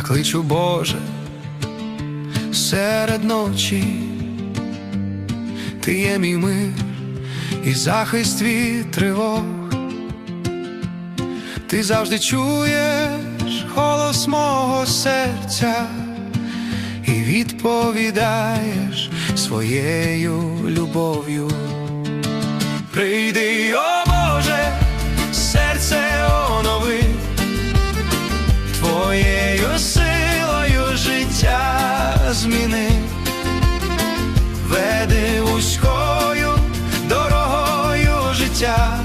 кличу Боже серед ночі, ти є мій мир і захист від тривог. Ти завжди чуєш голос мого серця і відповідаєш своєю любов'ю. Прийди, зміни, веди вузькою дорогою життя,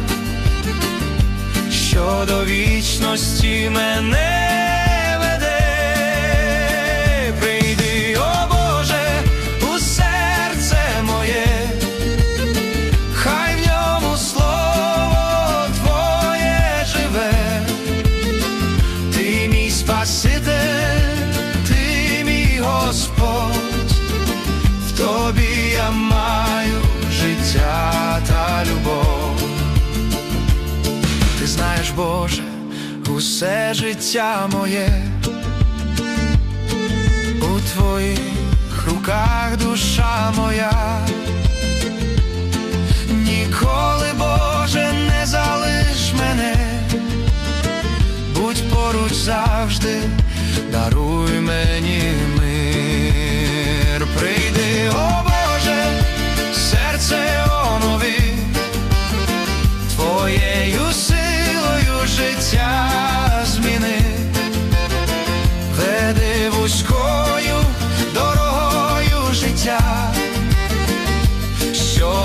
що до вічності мене веде. Прийди, о Боже, у серце моє. Хай в ньому слово Твоє живе, ти мій Спаситель, тобі я маю життя та любов. Ти знаєш, Боже, усе життя моє, у твоїх руках душа моя. Ніколи, Боже, не залиш мене, будь поруч завжди, даруй мені мир.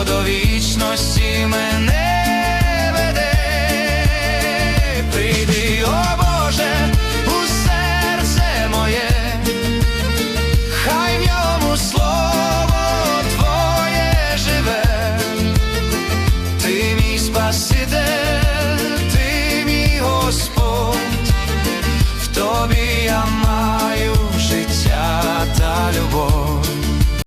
до вічності мене веде, прийди, о Боже, у серце моє, хай в ньому слово Твоє живе, ти мій Спаситель, ти мій Господь, в тобі я маю життя та любов.